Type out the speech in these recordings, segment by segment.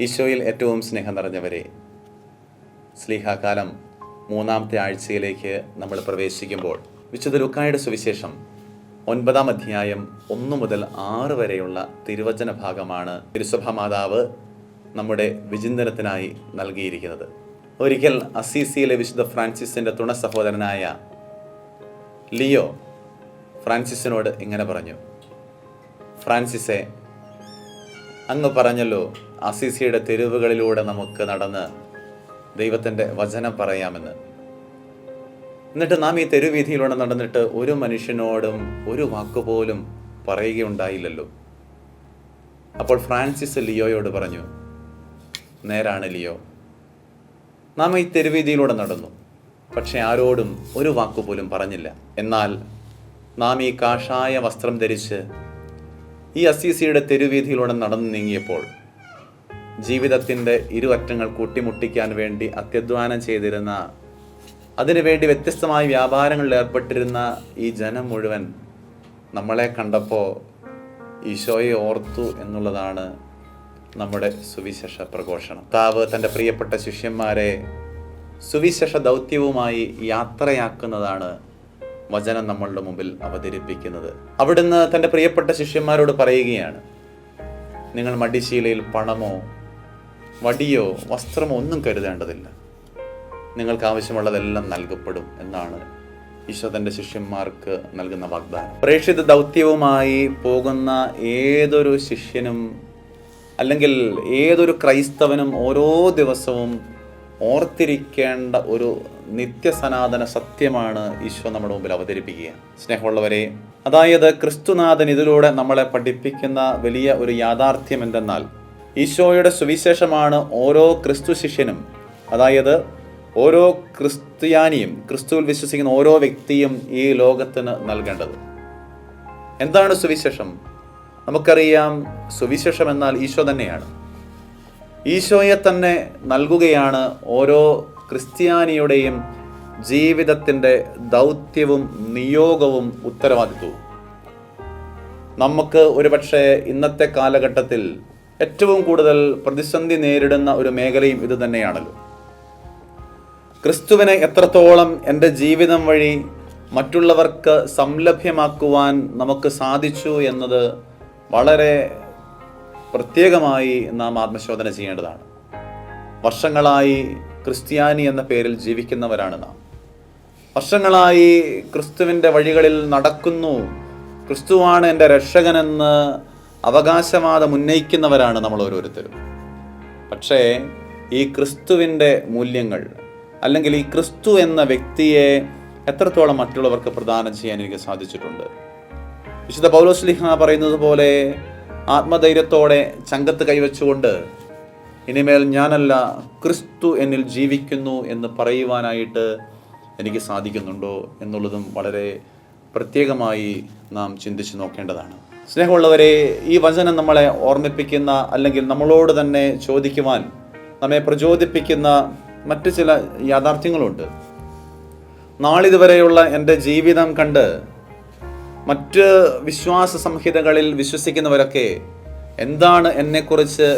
ഈശോയിൽ ഏറ്റവും സ്നേഹം നിറഞ്ഞവരെ സ്ലീഹാകാലം മൂന്നാമത്തെ ആഴ്ചയിലേക്ക് നമ്മൾ പ്രവേശിക്കുമ്പോൾ വിശുദ്ധ ലുക്കായുടെ സുവിശേഷം ഒൻപതാം അധ്യായം ഒന്നു മുതൽ ആറ് വരെയുള്ള തിരുവചന ഭാഗമാണ് തിരുസഭ മാതാവ് നമ്മുടെ വിചിന്തനത്തിനായി നൽകിയിരിക്കുന്നത്. ഒരിക്കൽ അസീസിയിലെ വിശുദ്ധ ഫ്രാൻസിസിന്റെ തുണ സഹോദരനായ ലിയോ ഫ്രാൻസിസിനോട് ഇങ്ങനെ പറഞ്ഞു ഫ്രാൻസിസെ അങ്ങ് പറഞ്ഞല്ലോ അസിസിയുടെ തെരുവുകളിലൂടെ നമുക്ക് നടന്ന് ദൈവത്തിന്റെ വചനം പറയാമെന്ന്. എന്നിട്ട് നാം ഈ തെരുവീതിയിലൂടെ നടന്നിട്ട് ഒരു മനുഷ്യനോടും ഒരു വാക്കുപോലും പറയുകയുണ്ടായില്ലല്ലോ. അപ്പോൾ ഫ്രാൻസിസ് ലിയോയോട് പറഞ്ഞു നേരാണ് ലിയോ. നാം ഈ തെരുവീതിയിലൂടെ നടന്നു പക്ഷെ ആരോടും ഒരു വാക്കുപോലും പറഞ്ഞില്ല. എന്നാൽ നാം ഈ കാഷായ വസ്ത്രം ധരിച്ച് ഈ അസീസിയുടെ തെരുവീതിയിലൂടെ നടന്നു നീങ്ങിയപ്പോൾ ജീവിതത്തിന്റെ ഇരുവറ്റങ്ങൾ കൂട്ടിമുട്ടിക്കാൻ വേണ്ടി അത്യധ്വാനം ചെയ്തിരുന്ന അതിനുവേണ്ടി വ്യത്യസ്തമായ വ്യാപാരങ്ങളിൽ ഏർപ്പെട്ടിരുന്ന ഈ ജനം മുഴുവൻ നമ്മളെ കണ്ടപ്പോൾ ഈശോയെ ഓർത്തു എന്നുള്ളതാണ് നമ്മുടെ സുവിശേഷ പ്രഘോഷണം. താവ് തന്റെ പ്രിയപ്പെട്ട ശിഷ്യന്മാരെ സുവിശേഷ ദൗത്യവുമായി യാത്രയാക്കുന്നതാണ് വചനം നമ്മളുടെ മുമ്പിൽ അവതരിപ്പിക്കുന്നത്. അവിടുന്ന് തന്റെ പ്രിയപ്പെട്ട ശിഷ്യന്മാരോട് പറയുകയാണ് നിങ്ങൾ മടിശീലയിൽ പണമോ വടിയോ വസ്ത്രമോ ഒന്നും കരുതേണ്ടതില്ല. നിങ്ങൾക്ക് ആവശ്യമുള്ളതെല്ലാം നൽകപ്പെടും എന്നാണ് ഈശോ തന്റെ ശിഷ്യന്മാർക്ക് നൽകുന്ന വാഗ്ദാനം. പ്രേക്ഷിത ദൗത്യവുമായി പോകുന്ന ഏതൊരു ശിഷ്യനും അല്ലെങ്കിൽ ഏതൊരു ക്രൈസ്തവനും ഓരോ ദിവസവും ഓർത്തിരിക്കേണ്ട ഒരു നിത്യസനാതന സത്യമാണ് ഈശോ നമ്മുടെ മുമ്പിൽ അവതരിപ്പിക്കുക. സ്നേഹമുള്ളവരെ അതായത് ക്രിസ്തുനാഥൻ ഇതിലൂടെ നമ്മളെ പഠിപ്പിക്കുന്ന വലിയ ഒരു യാഥാർത്ഥ്യം എന്തെന്നാൽ ഈശോയുടെ സുവിശേഷമാണ് ഓരോ ക്രിസ്തു ശിഷ്യനും അതായത് ഓരോ ക്രിസ്ത്യാനിയും ക്രിസ്തുവിൽ വിശ്വസിക്കുന്ന ഓരോ വ്യക്തിയും ഈ ലോകത്തിന് നൽകേണ്ടത്. എന്താണ് സുവിശേഷം? നമുക്കറിയാം സുവിശേഷം എന്നാൽ ഈശോ തന്നെയാണ്. ഈശോയെ തന്നെ നൽകുകയാണ് ഓരോ ക്രിസ്ത്യാനിയുടെയും ജീവിതത്തിന്റെ ദൗത്യവും നിയോഗവും ഉത്തരവാദിത്വവും. നമുക്ക് ഒരുപക്ഷെ ഇന്നത്തെ കാലഘട്ടത്തിൽ ഏറ്റവും കൂടുതൽ പ്രതിസന്ധി നേരിടുന്ന ഒരു മേഖലയും ഇത് തന്നെയാണല്ലോ. ക്രിസ്തുവിനെ എത്രത്തോളം എന്റെ ജീവിതം വഴി മറ്റുള്ളവർക്ക് സംലഭ്യമാക്കുവാൻ നമുക്ക് സാധിച്ചു എന്നത് വളരെ പ്രത്യേകമായി നാം ആത്മശോധന ചെയ്യേണ്ടതാണ്. വർഷങ്ങളായി ക്രിസ്ത്യാനി എന്ന പേരിൽ ജീവിക്കുന്നവരാണ് നാം. വർഷങ്ങളായി ക്രിസ്തുവിന്റെ വഴികളിൽ നടക്കുന്നു. ക്രിസ്തുവാണ് എന്റെ രക്ഷകനെന്ന് അവകാശവാദം ഉന്നയിക്കുന്നവരാണ് നമ്മൾ ഓരോരുത്തരും. പക്ഷേ ഈ ക്രിസ്തുവിന്റെ മൂല്യങ്ങൾ അല്ലെങ്കിൽ ഈ ക്രിസ്തു എന്ന വ്യക്തിയെ എത്രത്തോളം മറ്റുള്ളവർക്ക് പ്രദാനം ചെയ്യാൻ എനിക്ക് സാധിച്ചിട്ടുണ്ട്? വിശുദ്ധ പൗലോസ്ലിഹ പറയുന്നത് പോലെ ആത്മധൈര്യത്തോടെ ചങ്കത്ത് കൈവച്ചുകൊണ്ട് ഇനിമേൽ ഞാനല്ല ക്രിസ്തു എന്നിൽ ജീവിക്കുന്നു എന്ന് പറയുവാനായിട്ട് എനിക്ക് സാധിക്കുന്നുണ്ടോ എന്നുള്ളതും വളരെ പ്രത്യേകമായി നാം ചിന്തിച്ച് നോക്കേണ്ടതാണ്. സ്നേഹമുള്ളവരെ ഈ വചനം നമ്മളെ ഓർമ്മിപ്പിക്കുന്ന അല്ലെങ്കിൽ നമ്മളോട് തന്നെ ചോദിക്കുവാൻ നമ്മെ പ്രചോദിപ്പിക്കുന്ന മറ്റു ചില യാഥാർത്ഥ്യങ്ങളുണ്ട്. നാളിതുവരെയുള്ള എന്റെ ജീവിതം കണ്ട് മറ്റ് വിശ്വാസ സംഹിതകളിൽ വിശ്വസിക്കുന്നവരൊക്കെ എന്താണ് എന്നെക്കുറിച്ച്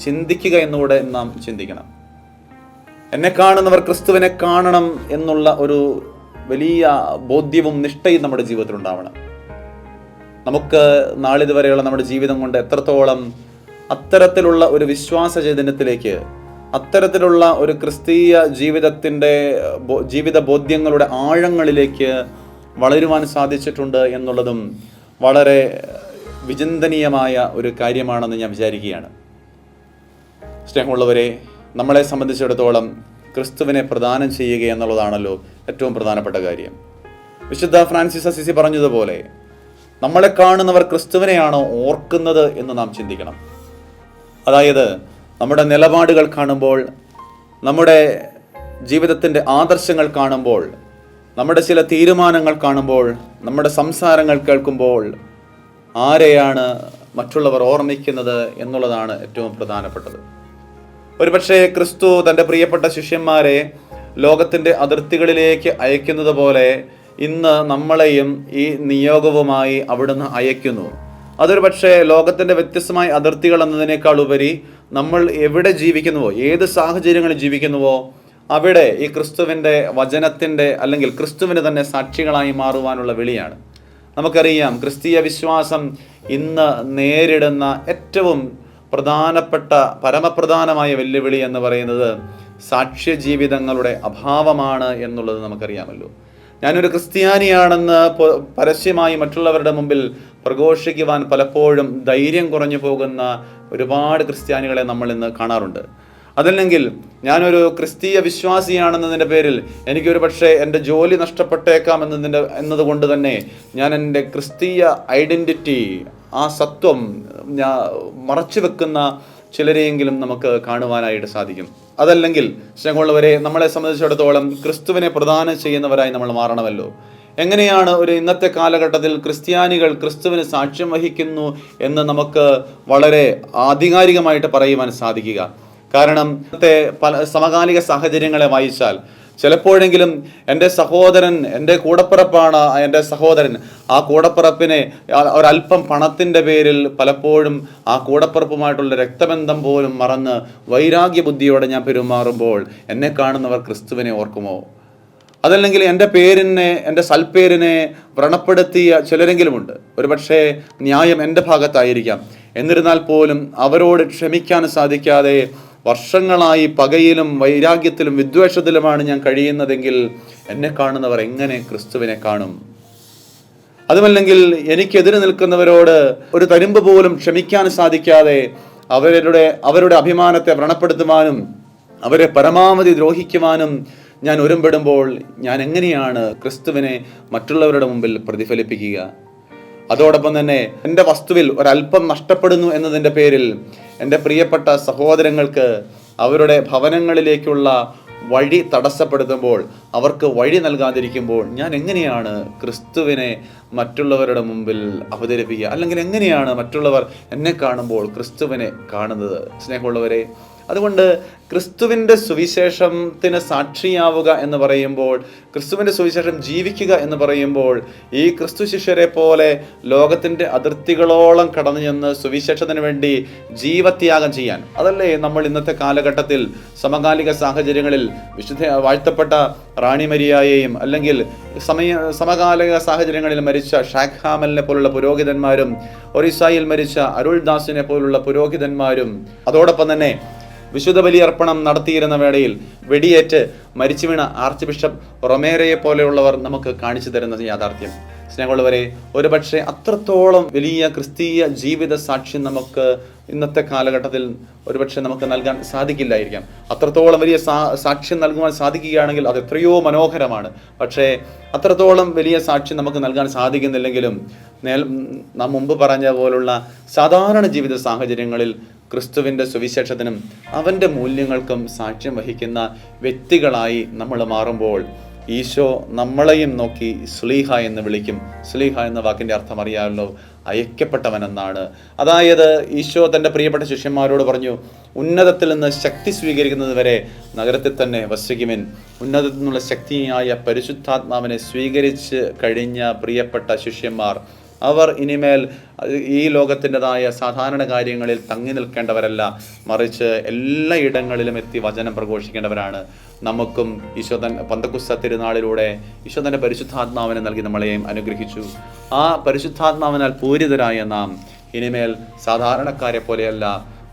ചിന്തിക്കുക എന്നുകൂടെ നാം ചിന്തിക്കണം. എന്നെ കാണുന്നവർ ക്രിസ്തുവിനെ കാണണം എന്നുള്ള ഒരു വലിയ ബോധ്യവും നിഷ്ഠയും നമ്മുടെ ജീവിതത്തിൽ ഉണ്ടാവണം നമുക്ക് നാളിതുവരെയുള്ള നമ്മുടെ ജീവിതം കൊണ്ട് എത്രത്തോളം അത്തരത്തിലുള്ള ഒരു വിശ്വാസ ചൈതന്യത്തിലേക്ക് അത്തരത്തിലുള്ള ഒരു ക്രിസ്തീയ ജീവിതത്തിന്റെ ജീവിത ബോധ്യങ്ങളുടെ ആഴങ്ങളിലേക്ക് വളരുവാൻ സാധിച്ചിട്ടുണ്ട് എന്നുള്ളതും വളരെ വിചിന്തനീയമായ ഒരു കാര്യമാണെന്ന് ഞാൻ വിചാരിക്കുകയാണ്. സ്നേഹമുള്ളവരെ നമ്മളെ സംബന്ധിച്ചിടത്തോളം ക്രിസ്തുവിനെ പ്രദാനം ചെയ്യുക എന്നുള്ളതാണല്ലോ ഏറ്റവും പ്രധാനപ്പെട്ട കാര്യം. വിശുദ്ധ ഫ്രാൻസിസ് അസിസി പറഞ്ഞതുപോലെ നമ്മളെ കാണുന്നവർ ക്രിസ്തുവിനെയാണോ ഓർക്കുന്നത് എന്ന് നാം ചിന്തിക്കണം. അതായത് നമ്മുടെ നിലപാടുകൾ കാണുമ്പോൾ നമ്മുടെ ജീവിതത്തിന്റെ ആദർശങ്ങൾ കാണുമ്പോൾ നമ്മുടെ ചില തീരുമാനങ്ങൾ കാണുമ്പോൾ നമ്മുടെ സംസാരങ്ങൾ കേൾക്കുമ്പോൾ ആരെയാണ് മറ്റുള്ളവർ ഓർമ്മിക്കുന്നത് എന്നുള്ളതാണ് ഏറ്റവും പ്രധാനപ്പെട്ടത്. ഒരുപക്ഷെ ക്രിസ്തു തന്റെ പ്രിയപ്പെട്ട ശിഷ്യന്മാരെ ലോകത്തിന്റെ അതിർത്തികളിലേക്ക് അയക്കുന്നത് പോലെ ഇന്ന് നമ്മളെയും ഈ നിയോഗവുമായി അവിടുന്ന് അയക്കുന്നു അതൊരു പക്ഷേ ലോകത്തിന്റെ വ്യത്യസ്തമായ അതിർത്തികൾ എന്നതിനേക്കാൾ ഉപരി നമ്മൾ എവിടെ ജീവിക്കുന്നുവോ ഏത് സാഹചര്യങ്ങളിൽ ജീവിക്കുന്നുവോ അവിടെ ഈ ക്രിസ്തുവിന്റെ വചനത്തിന്റെ അല്ലെങ്കിൽ ക്രിസ്തുവിന് തന്നെ സാക്ഷികളായി മാറുവാനുള്ള വിളിയാണ്. നമുക്കറിയാം ക്രിസ്തീയ വിശ്വാസം ഇന്ന് നേരിടുന്ന ഏറ്റവും പ്രധാനപ്പെട്ട പരമപ്രധാനമായ വെല്ലുവിളി എന്ന് പറയുന്നത് സാക്ഷ്യ ജീവിതങ്ങളുടെ അഭാവമാണ് എന്നുള്ളത് നമുക്കറിയാമല്ലോ. ഞാനൊരു ക്രിസ്ത്യാനിയാണെന്ന് പരസ്യമായി മറ്റുള്ളവരുടെ മുമ്പിൽ പ്രഘോഷിക്കുവാൻ പലപ്പോഴും ധൈര്യം കുറഞ്ഞു പോകുന്ന ഒരുപാട് ക്രിസ്ത്യാനികളെ നമ്മൾ ഇന്ന് കാണാറുണ്ട്. അതല്ലെങ്കിൽ ഞാനൊരു ക്രിസ്തീയ വിശ്വാസിയാണെന്നതിന്റെ പേരിൽ എനിക്കൊരു പക്ഷേ എന്റെ ജോലി നഷ്ടപ്പെട്ടേക്കാം എന്നതിന്റെ എന്നതുകൊണ്ട് തന്നെ ഞാൻ എന്റെ ക്രിസ്തീയ ഐഡന്റിറ്റി ആ സത്വം ഞാൻ മറച്ചു വെക്കുന്ന ചിലരെയെങ്കിലും നമുക്ക് കാണുവാനായിട്ട് സാധിക്കും. അതല്ലെങ്കിൽ സ്നേഹമുള്ളവരെ നമ്മളെ സംബന്ധിച്ചിടത്തോളം ക്രിസ്തുവിനെ പ്രദാനം ചെയ്യുന്നവരായി നമ്മൾ മാറണമല്ലോ. എങ്ങനെയാണ് ഒരു ഇന്നത്തെ കാലഘട്ടത്തിൽ ക്രിസ്ത്യാനികൾ ക്രിസ്തുവിന് സാക്ഷ്യം വഹിക്കുന്നു എന്ന് നമുക്ക് വളരെ ആധികാരികമായിട്ട് പറയുവാൻ സാധിക്കുക? കാരണം ഇന്നത്തെ പല സമകാലിക സാഹചര്യങ്ങളെ വായിച്ചാൽ ചിലപ്പോഴെങ്കിലും എന്റെ സഹോദരൻ എന്റെ കൂടപ്പിറപ്പാണ് എന്റെ സഹോദരൻ. ആ കൂടപ്പിറപ്പിനെ ഒരല്പം പണത്തിന്റെ പേരിൽ പലപ്പോഴും ആ കൂടപ്പിറപ്പുമായിട്ടുള്ള രക്തബന്ധം പോലും മറന്ന് വൈരാഗ്യ ബുദ്ധിയോടെ ഞാൻ പെരുമാറുമ്പോൾ എന്നെ കാണുന്നവർ ക്രിസ്തുവിനെ ഓർക്കുമോ? അതല്ലെങ്കിൽ എന്റെ പേരിനെ എന്റെ സൽപ്പേരിനെ വ്രണപ്പെടുത്തിയ ചിലരെങ്കിലുമുണ്ട്. ഒരുപക്ഷെ ന്യായം എന്റെ ഭാഗത്തായിരിക്കാം. എന്നിരുന്നാൽ പോലും അവരോട് ക്ഷമിക്കാൻ സാധിക്കാതെ വർഷങ്ങളായി പകയിലും വൈരാഗ്യത്തിലും വിദ്വേഷത്തിലുമാണ് ഞാൻ കഴിയുന്നതെങ്കിൽ എന്നെ കാണുന്നവർ എങ്ങനെ ക്രിസ്തുവിനെ കാണും? അതുമല്ലെങ്കിൽ എനിക്കെതിരെ നിൽക്കുന്നവരോട് ഒരു തരുമ്പ് പോലും ക്ഷമിക്കാൻ സാധിക്കാതെ അവരുടെ അവരുടെ അഭിമാനത്തെ വ്രണപ്പെടുത്തുവാനും അവരെ പരമാവധി ദ്രോഹിക്കുവാനും ഞാൻ ഒരുമ്പെടുമ്പോൾ ഞാൻ എങ്ങനെയാണ് ക്രിസ്തുവിനെ മറ്റുള്ളവരുടെ മുമ്പിൽ പ്രതിഫലിപ്പിക്കുക? അതോടൊപ്പം തന്നെ എന്റെ വസ്തുവിൽ ഒരല്പം നഷ്ടപ്പെടുന്നു എന്നതിന്റെ പേരിൽ എന്റെ പ്രിയപ്പെട്ട സഹോദരങ്ങൾക്ക് അവരുടെ ഭവനങ്ങളിലേക്കുള്ള വഴി തടസ്സപ്പെടുത്തുമ്പോൾ അവർക്ക് വഴി നൽകാതിരിക്കുമ്പോൾ ഞാൻ എങ്ങനെയാണ് ക്രിസ്തുവിനെ മറ്റുള്ളവരുടെ മുമ്പിൽ അവതരിപ്പിക്കുക? അല്ലെങ്കിൽ എങ്ങനെയാണ് മറ്റുള്ളവർ എന്നെ കാണുമ്പോൾ ക്രിസ്തുവിനെ കാണുന്നത്? സ്നേഹമുള്ളവരെ അതുകൊണ്ട് ക്രിസ്തുവിന്റെ സുവിശേഷത്തിന് സാക്ഷിയാവുക എന്ന് പറയുമ്പോൾ ക്രിസ്തുവിന്റെ സുവിശേഷം ജീവിക്കുക എന്ന് പറയുമ്പോൾ ഈ ക്രിസ്തു ശിഷ്യരെ പോലെ ലോകത്തിന്റെ അതിർത്തികളോളം കടന്നു ചെന്ന് സുവിശേഷത്തിന് വേണ്ടി ജീവത്യാഗം ചെയ്യാൻ. അതല്ലേ നമ്മൾ ഇന്നത്തെ കാലഘട്ടത്തിൽ സമകാലിക സാഹചര്യങ്ങളിൽ വിശുദ്ധ വാഴ്ത്തപ്പെട്ട റാണി മരിയായെയും അല്ലെങ്കിൽ സമയ സമകാലിക സാഹചര്യങ്ങളിൽ മരിച്ച ഷാഖാമലിനെ പോലുള്ള പുരോഹിതന്മാരും ഒറീസായിൽ മരിച്ച അരുൾദാസിനെ പോലുള്ള പുരോഹിതന്മാരും അതോടൊപ്പം തന്നെ വിശുദ്ധ ബലിയർപ്പണം നടത്തിയിരുന്ന വേളയിൽ വെടിയേറ്റ് മരിച്ചു വീണ ആർച്ച് ബിഷപ്പ് റൊമേരയെ പോലെയുള്ളവർ നമുക്ക് കാണിച്ചു തരുന്നത് യാഥാർത്ഥ്യം. സ്നേഹമുള്ളവരെ ഒരുപക്ഷെ അത്രത്തോളം വലിയ ക്രിസ്തീയ ജീവിത സാക്ഷ്യം നമുക്ക് ഇന്നത്തെ കാലഘട്ടത്തിൽ ഒരുപക്ഷെ നമുക്ക് നൽകാൻ സാധിക്കില്ലായിരിക്കാം. അത്രത്തോളം വലിയ സാക്ഷ്യം നൽകുവാൻ സാധിക്കുകയാണെങ്കിൽ അത് എത്രയോ മനോഹരമാണ്. പക്ഷേ അത്രത്തോളം വലിയ സാക്ഷ്യം നമുക്ക് നൽകാൻ സാധിക്കുന്നില്ലെങ്കിലും നേൽ നാം മുമ്പ് പറഞ്ഞ പോലുള്ള സാധാരണ ജീവിത സാഹചര്യങ്ങളിൽ ക്രിസ്തുവിന്റെ സുവിശേഷത്തിനും അവന്റെ മൂല്യങ്ങൾക്കും സാക്ഷ്യം വഹിക്കുന്ന വ്യക്തികളായി നമ്മൾ മാറുമ്പോൾ ഈശോ നമ്മളെയും നോക്കി സ്ലീഹ എന്ന് വിളിക്കും. സ്ലീഹ എന്ന വാക്കിന്റെ അർത്ഥം അറിയാമല്ലോ അയക്കപ്പെട്ടവനെന്നാണ്. അതായത് ഈശോ തന്റെ പ്രിയപ്പെട്ട ശിഷ്യന്മാരോട് പറഞ്ഞു ഉന്നതത്തിൽ നിന്ന് ശക്തി സ്വീകരിക്കുന്നത് വരെ നഗരത്തിൽ തന്നെ വസിക്കുമെൻ ഉന്നതത്തിൽ നിന്നുള്ള ശക്തിയായ പരിശുദ്ധാത്മാവിനെ സ്വീകരിച്ച് കഴിഞ്ഞ പ്രിയപ്പെട്ട ശിഷ്യന്മാർ അവർ ഇനിമേൽ ഈ ലോകത്തിന്റെതായ സാധാരണ കാര്യങ്ങളിൽ തങ്ങി നിൽക്കേണ്ടവരല്ല മറിച്ച് എല്ലാ ഇടങ്ങളിലും എത്തി വചനം പ്രഘോഷിക്കേണ്ടവരാണ്. നമുക്കും ഈശോതൻ പന്തക്കുസ്ത തിരുനാളിലൂടെ ഈശോതന്റെ പരിശുദ്ധാത്മാവിനെ നൽകി നമ്മളെയും അനുഗ്രഹിച്ചു. ആ പരിശുദ്ധാത്മാവിനാൽ പൂരിതരായ നാം ഇനിമേൽ സാധാരണക്കാരെ പോലെയല്ല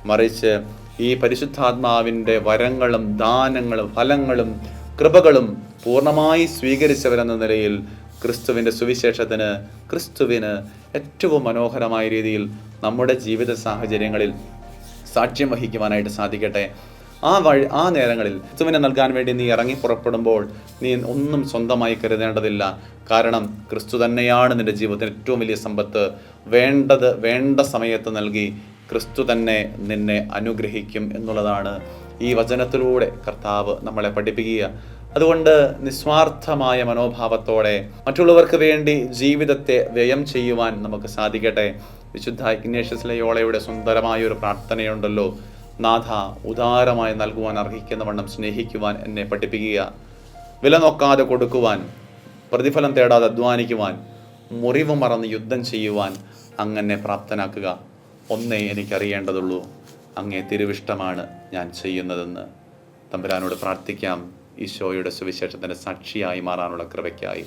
മറിച്ച് ഈ പരിശുദ്ധാത്മാവിന്റെ വരങ്ങളും ദാനങ്ങളും ഫലങ്ങളും കൃപകളും പൂർണമായി സ്വീകരിച്ചവരെന്ന നിലയിൽ ക്രിസ്തുവിന്റെ സുവിശേഷത്തിന് ക്രിസ്തുവിന് ഏറ്റവും മനോഹരമായ രീതിയിൽ നമ്മുടെ ജീവിത സാഹചര്യങ്ങളിൽ സാക്ഷ്യം വഹിക്കുവാനായിട്ട് സാധിക്കട്ടെ. ആ വഴി ആ നേരങ്ങളിൽ ക്രിസ്തുവിനെ നൽകാൻ വേണ്ടി നീ ഇറങ്ങി പുറപ്പെടുമ്പോൾ നീ ഒന്നും സ്വന്തമായി കരുതേണ്ടതില്ല. കാരണം ക്രിസ്തു തന്നെയാണ് നിന്റെ ജീവിതത്തിന് ഏറ്റവും വലിയ സമ്പത്ത്. വേണ്ടത് വേണ്ട സമയത്ത് നൽകി ക്രിസ്തു തന്നെ നിന്നെ അനുഗ്രഹിക്കും എന്നുള്ളതാണ് ഈ വചനത്തിലൂടെ കർത്താവ് നമ്മളെ പഠിപ്പിക്കുക. അതുകൊണ്ട് നിസ്വാർത്ഥമായ മനോഭാവത്തോടെ മറ്റുള്ളവർക്ക് വേണ്ടി ജീവിതത്തെ വ്യയം ചെയ്യുവാൻ നമുക്ക് സാധിക്കട്ടെ. വിശുദ്ധ ഇഗ്നേഷ്യസിലെ ലയോളയുടെ സുന്ദരമായ ഒരു പ്രാർത്ഥനയുണ്ടല്ലോ. നാഥ ഉദാരമായി നൽകുവാൻ അർഹിക്കുന്ന വണ്ണം സ്നേഹിക്കുവാൻ എന്നെ പഠിപ്പിക്കുക. വില നോക്കാതെ കൊടുക്കുവാൻ പ്രതിഫലം തേടാതെ അധ്വാനിക്കുവാൻ മുറിവ് മറന്ന് യുദ്ധം ചെയ്യുവാൻ അങ്ങനെ പ്രാപ്തനാക്കുക. ഒന്നേ എനിക്കറിയേണ്ടതുള്ളൂ. അങ്ങേ തിരുവിഷ്ടമാണ് ഞാൻ ചെയ്യുന്നതെന്ന്. തമ്പുരാനോട് പ്രാർത്ഥിക്കാം. ഈശോയുടെ സുവിശേഷത്തിന്റെ സാക്ഷിയായി മാറാനുള്ള കൃപയ്ക്കായി.